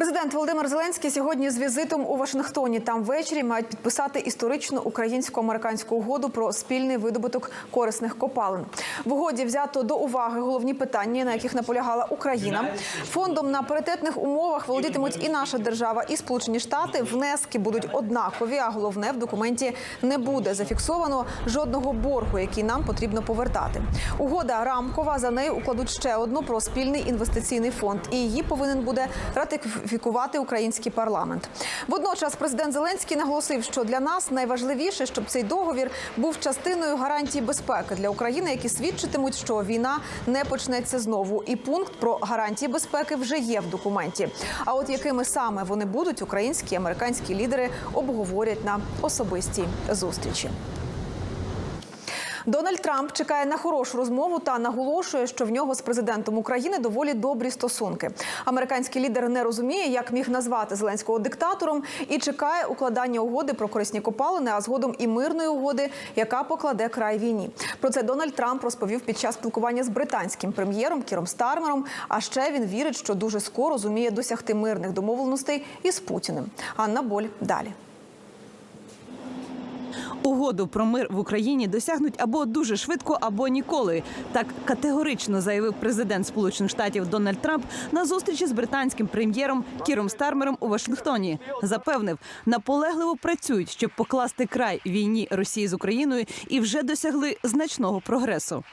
Президент Володимир Зеленський сьогодні з візитом у Вашингтоні. Там ввечері мають підписати історичну українсько-американську угоду про спільний видобуток корисних копалин. В угоді взято до уваги головні питання, на яких наполягала Україна. Фондом на паритетних умовах володітимуть і наша держава, і Сполучені Штати. Внески будуть однакові. А головне в документі не буде зафіксовано жодного боргу, який нам потрібно повертати. Угода рамкова. За нею укладуть ще одну про спільний інвестиційний фонд, і її повинен буде ратифікувати український парламент. Водночас президент Зеленський наголосив, що для нас найважливіше, щоб цей договір був частиною гарантій безпеки для України, які свідчитимуть, що війна не почнеться знову. І пункт про гарантії безпеки вже є в документі. А от якими саме вони будуть, українські і американські лідери обговорять на особистій зустрічі. Дональд Трамп чекає на хорошу розмову та наголошує, що в нього з президентом України доволі добрі стосунки. Американський лідер не розуміє, як міг назвати Зеленського диктатором, і чекає укладання угоди про корисні копалини, а згодом і мирної угоди, яка покладе край війні. Про це Дональд Трамп розповів під час спілкування з британським прем'єром Кіром Стармером. А ще він вірить, що дуже скоро зуміє досягти мирних домовленостей із Путіним. Анна Боль далі. Угоду про мир в Україні досягнуть або дуже швидко, або ніколи. Так категорично заявив президент Сполучених Штатів Дональд Трамп на зустрічі з британським прем'єром Кіром Стармером у Вашингтоні. Запевнив, наполегливо працюють, щоб покласти край війні Росії з Україною, і вже досягли значного прогресу.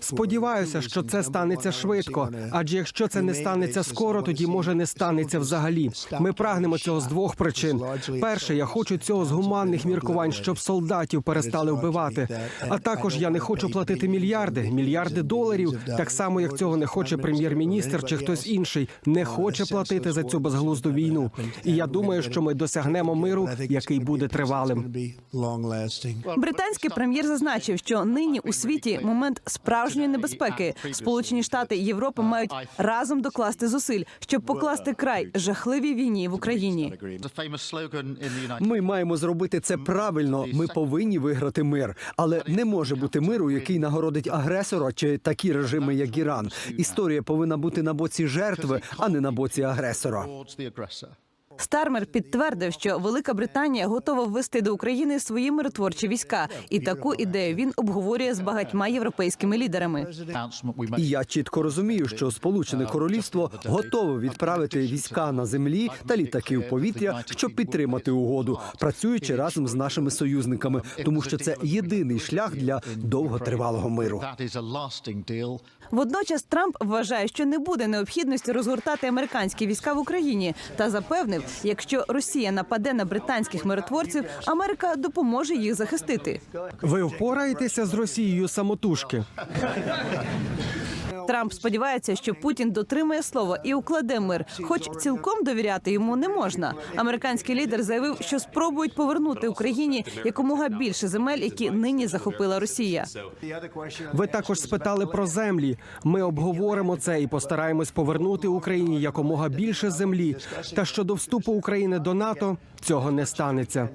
Сподіваюся, що це станеться швидко. Адже якщо це не станеться скоро, тоді може не станеться взагалі. Ми прагнемо цього з двох причин: перше, я хочу цього з гуманних міркувань, щоб солдатів перестали вбивати. А також я не хочу платити мільярди, мільярди доларів, так само як цього не хоче прем'єр-міністр чи хтось інший, не хоче платити за цю безглузду війну. І я думаю, що ми досягнемо миру, який буде тривалим. Британський прем'єр зазначив, що нині у світі момент справжньої небезпеки. Сполучені Штати і Європа мають разом докласти зусиль, щоб покласти край жахливій війні в Україні. Ми маємо зробити це правильно. Ми повинні виграти мир, але не може бути миру, який нагородить агресора чи такі режими, як Іран. Історія повинна бути на боці жертви, а не на боці агресора. Стармер підтвердив, що Велика Британія готова ввести до України свої миротворчі війська, і таку ідею він обговорює з багатьма європейськими лідерами. І я чітко розумію, що Сполучене Королівство готове відправити війська на землі та літаки в повітря, щоб підтримати угоду, працюючи разом з нашими союзниками, тому що це єдиний шлях для довготривалого миру. Водночас Трамп вважає, що не буде необхідності розгортати американські війська в Україні та запевнив, якщо Росія нападе на британських миротворців, Америка допоможе їх захистити. Ви впораєтеся з Росією самотужки. Трамп сподівається, що Путін дотримає слова і укладе мир, хоч цілком довіряти йому не можна. Американський лідер заявив, що спробують повернути Україні якомога більше земель, які нині захопила Росія. Ви також спитали про землі. Ми обговоримо це і постараємось повернути Україні якомога більше землі. Та щодо вступу України до НАТО цього не станеться.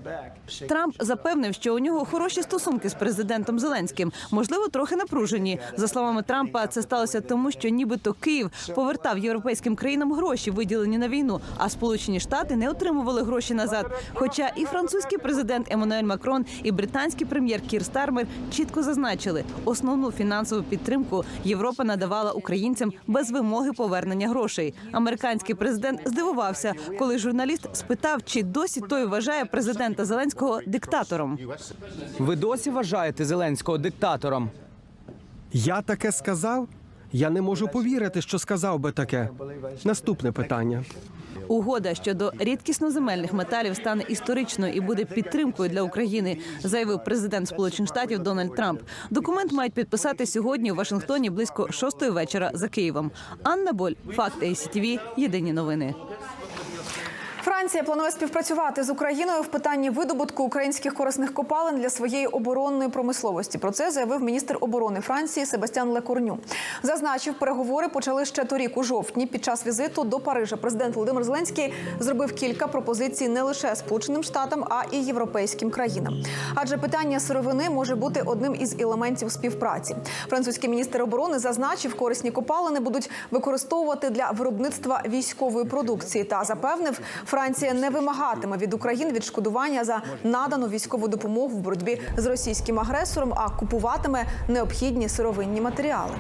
Трамп запевнив, що у нього хороші стосунки з президентом Зеленським, можливо, трохи напружені. За словами Трампа, це сталося тому, що нібито Київ повертав європейським країнам гроші, виділені на війну, а Сполучені Штати не отримували гроші назад. Хоча і французький президент Еммануель Макрон, і британський прем'єр Кір Стармер чітко зазначили, основну фінансову підтримку Європа надавала українцям без вимоги повернення грошей. Американський президент здивувався, коли журналіст спитав, чи досі той вважає президента Зеленського диктатором. Ви досі вважаєте Зеленського диктатором? Я таке сказав? Я не можу повірити, що сказав би таке. Наступне питання. Угода щодо рідкісноземельних металів стане історичною і буде підтримкою для України, заявив президент Сполучених Штатів Дональд Трамп. Документ мають підписати сьогодні у Вашингтоні близько шостої вечора за Києвом. Анна Боль, факти АСТВ, Єдині новини. Франція планує співпрацювати з Україною в питанні видобутку українських корисних копалин для своєї оборонної промисловості. Про це заявив міністр оборони Франції Себастьян Лекорню. Зазначив, переговори почали ще торік у жовтні. Під час візиту до Парижа президент Володимир Зеленський зробив кілька пропозицій не лише Сполученим Штатам, а і європейським країнам. Адже питання сировини може бути одним із елементів співпраці. Французький міністр оборони зазначив, корисні копалини будуть використовувати для виробництва військової продукції та запевнив, Франція не вимагатиме від України відшкодування за надану військову допомогу в боротьбі з російським агресором, а купуватиме необхідні сировинні матеріали.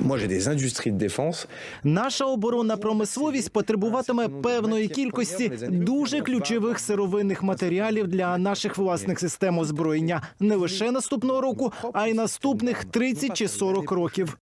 J'ai des industries de défense. Наша оборонна промисловість потребуватиме певної кількості дуже ключових сировинних матеріалів для наших власних систем озброєння не лише наступного року, а й наступних 30 чи 40 років.